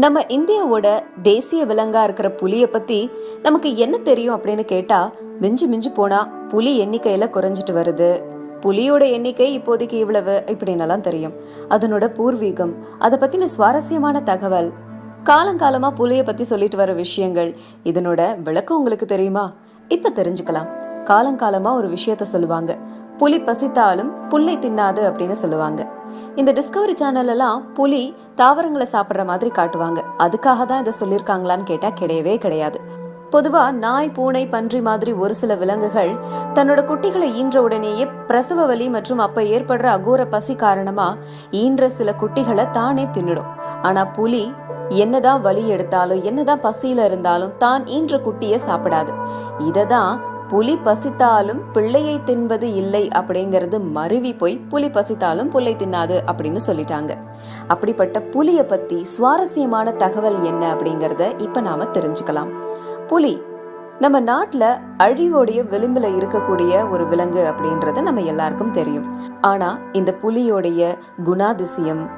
நம்ம இந்தியாவோட தேசிய விலங்கா இருக்கிற புலிய பத்தி நமக்கு என்ன தெரியும் அப்படின்னு கேட்டா மிஞ்சு மிஞ்சு போனா புலி எண்ணிக்கையில குறைஞ்சிட்டு வருது. புலியோட எண்ணிக்கை இப்போதைக்கு இவ்வளவு இப்படின்னெல்லாம் தெரியும். அதனோட பூர்வீகம் அதை பத்தின சுவாரஸ்யமான தகவல் காலங்காலமா புலிய பத்தி சொல்லிட்டு வர விஷயங்கள் இதனோட விளக்கம் உங்களுக்கு தெரியுமா? இப்ப தெரிஞ்சுக்கலாம். காலங்காலமா ஒரு விஷயத்த சொல்லுவாங்க. புலி பசித்தாலும் புல்லை தின்னாது அப்படின்னு சொல்லுவாங்க. இந்த டிஸ்கவரி சேனல் எல்லாம் புலி தாவரங்களை சாப்பிடுற மாதிரி காட்டுவாங்க. அதுக்காக தான் இதை சொல்லியிருக்காங்களான்னு கேட்டா கிடையவே கிடையாது. பொதுவா நாய் பூனை பன்றி மாதிரி ஒரு சில விலங்குகள் தன்னோட குட்டிகளை ஈன்ற உடனேயே பிரசவ வலி மற்றும் அப்ப ஏற்படுற அகோர பசி காரணமா ஈன்ற சில குட்டிகளை தானே தின்னுடும். ஆனா புலி என்னதான் வலி எடுத்தாலும் என்னதான் பசியில இருந்தாலும் தான் ஈன்ற குட்டிய சாப்பிடாது. இததான் புலி பசித்தாலும் பிள்ளையை தின்பது இல்லை அப்படிங்கறது மருவி போய் புலி பசித்தாலும் புல்லை தின்னாது அப்படின்னு சொல்லிட்டாங்க. அப்படிப்பட்ட புலிய பத்தி சுவாரஸ்யமான தகவல் என்ன அப்படிங்கறத இப்ப நாம தெரிஞ்சுக்கலாம். புலி நம்ம நாட்டுல அழிவோடைய விளிம்புல இருக்கக்கூடிய ஒரு விலங்கு அப்படின்றது நம்ம எல்லாருக்கும் தெரியும். ஆனா இந்த புலியோடைய குணாதிசயம்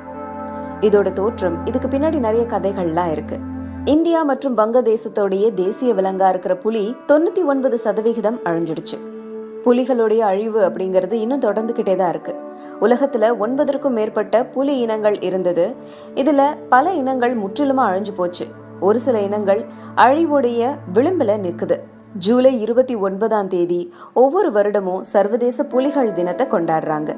இதோட தோற்றம் இதுக்கு பின்னாடி நிறைய கதைகள்லாம் இருக்கு. இந்தியா மற்றும் வங்கதேசத்தோடைய தேசிய விலங்கா இருக்கிற புலி தொண்ணூத்தி ஒன்பது சதவிகிதம் அழிஞ்சிடுச்சு. புலிகளுடைய அழிவு அப்படிங்கிறது இன்னும் தொடர்ந்துகிட்டே தான் இருக்கு. உலகத்துல ஒன்பதற்கும் மேற்பட்ட புலி இனங்கள் இருந்தது. இதுல பல இனங்கள் முற்றிலுமா அழிஞ்சு போச்சு. ஒரு சில இனங்கள் அழிவுடைய விளிம்புல நிற்குது. ஜூலை இருபத்தி ஒன்பதாம் தேதி ஒவ்வொரு வருடமும் சர்வதேச புலிகள் தினத்தை கொண்டாடுறாங்க.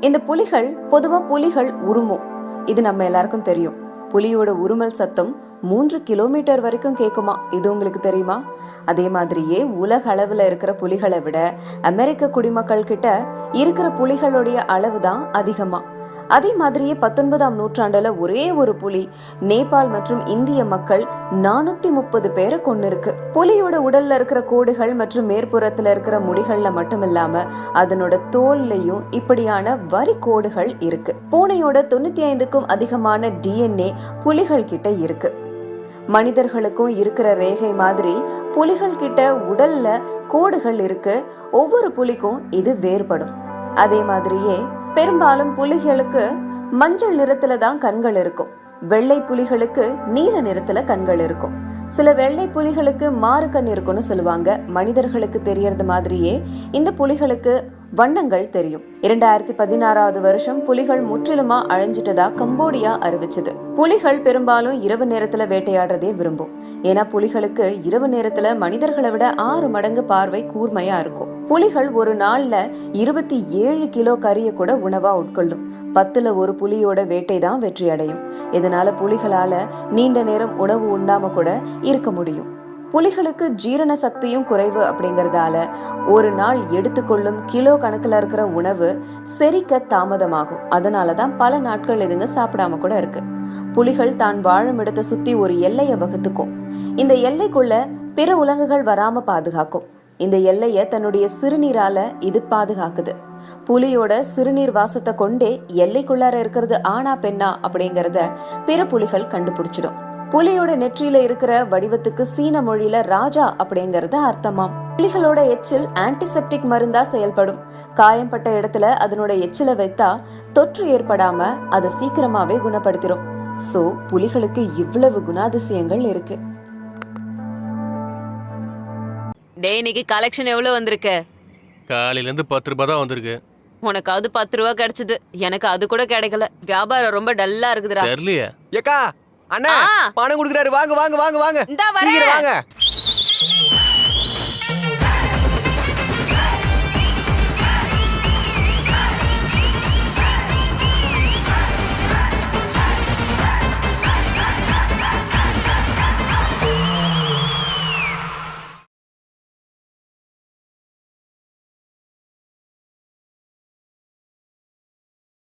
இந்த புலிகள் பொதுவா புலிகள் உருமும் இது நம்ம எல்லாருக்கும் தெரியும். புலியோட உருமல் சத்தம் மூன்று கிலோமீட்டர் வரைக்கும் கேக்குமா? இது உங்களுக்கு தெரியுமா? அதே மாதிரியே உலக அளவுல இருக்கிற புலிகளை விட அமெரிக்க குடிமக்கள் கிட்ட இருக்கிற புலிகளுடைய அளவு தான் அதிகமா. அதே மாதிரியே பத்தொன்பதாம் நூற்றாண்டுல ஒரே ஒரு புலி நேபாள் மற்றும் இந்திய மக்கள் நானூத்தி முப்பது பேரை கொண்டு இருக்கு புலியோட உடல்ல இருக்கிற கோடுகள் மற்றும் மேற்புறத்துல இருக்கிற முடிகள்ல மட்டும் இல்லாம அதனோட தோல்லையும் இப்படியான வரி கோடுகள் இருக்கு. பூனையோட தொண்ணூத்தி ஐந்துக்கும் அதிகமான டிஎன்ஏ புலிகள் கிட்ட இருக்கு. மனிதர்களுக்கும் இருக்கிற ரேகை மாதிரி புலிகள் கிட்ட உடல்ல கோடுகள் இருக்கு. ஒவ்வொரு புலிக்கும் இது வேறுபடும். அதே மாதிரியே பெரும்பாலும் புலிகளுக்கு மஞ்சள் நிறத்துல தான் கண்கள் இருக்கும். வெள்ளை புலிகளுக்கு நீல நிறத்துல கண்கள் இருக்கும். சில வெள்ளை புலிகளுக்கு மாறு கண் இருக்கும்னு சொல்லுவாங்க. மனிதர்களுக்கு தெரியறது மாதிரியே இந்த புலிகளுக்கு வண்ணங்கள் தெரியும். இரண்டாயிரத்தி பதினாறாவது வருஷம் புலிகள் முற்றிலுமா அழிஞ்சிட்டதா கம்போடியா அறிவிச்சது. புலிகள் பெரும்பாலும் இரவு நேரத்துல வேட்டையாடுறதே விரும்பும். ஏன்னா புலிகளுக்கு இரவு நேரத்துல மனிதர்களை விட ஆறு மடங்கு பார்வை கூர்மையா இருக்கும். புலிகள் ஒரு நாள்ல இருபத்தி ஏழு கிலோ கறிய கூட உணவா உட்கொள்ளும். பத்துல ஒரு புலியோட வேட்டை தான் வெற்றி அடையும் இதனால புலிகளால நீண்ட நேரம் உணவு உண்ணாம கூட இருக்க முடியும். புலிகளுக்கு ஜீரண சக்தியும் குறைவு அப்படிங்கறதால ஒரு நாள் எடுத்துக்கொள்ளும் கிலோ கணக்குல இருக்கிற உணவு செரிக்க தாமதமாகும். அதனால தான் பல நாட்கள் இதுங்க சாப்பிடாம கூட இருக்கு. புலிகள் தான் வாழும் இடத்தை சுத்தி ஒரு எல்லையை வகுத்துக்கும். இந்த எல்லைக்குள்ள பிற உலங்குகள் வராம பாதுகாக்கும். இந்த எல்லைய தன்னுடைய சிறுநீரால இது பாதுகாக்குது. புலியோட சிறுநீர் வாசத்தை கொண்டே எல்லைக்குள்ளார இருக்கிறது ஆனா பெண்ணா அப்படிங்கறத பிற புலிகள் கண்டுபிடிச்சிடும். புலியோட நெற்றியில இருக்கிற வடிவத்துக்கு சீன மொழியில ராஜா அப்படிங்கறது அர்த்தமாம். புலிகளோட எச்சில் ஆன்டிசெப்டிக் மருந்தா செயல்படும். காயம்பட்ட இடத்துல அதனோட எச்சில வைத்தா தொற்று ஏற்படாம அதை சீக்கிரமாவே குணப்படுத்திடும் சோ புலிகளுக்கு இவ்வளவு குணாதிசயங்கள் இருக்கு. டே இன்னைக்கு கலெக்ஷன் எவ்வளவு வந்திருக்கு? காலையிலேருந்து பத்து ரூபாய் தான் வந்திருக்கு. உனக்காவது பத்து ரூபா கிடைச்சது. எனக்கு அது கூட கிடைக்கல. வியாபாரம் ரொம்ப டல்லா இருக்குதுடா. தெரியலையே. ஏக்கா அண்ணா. பணம் கொடுக்குறாரு வாங்க வாங்க வாங்க வாங்க. சீக்கிரம் வாங்க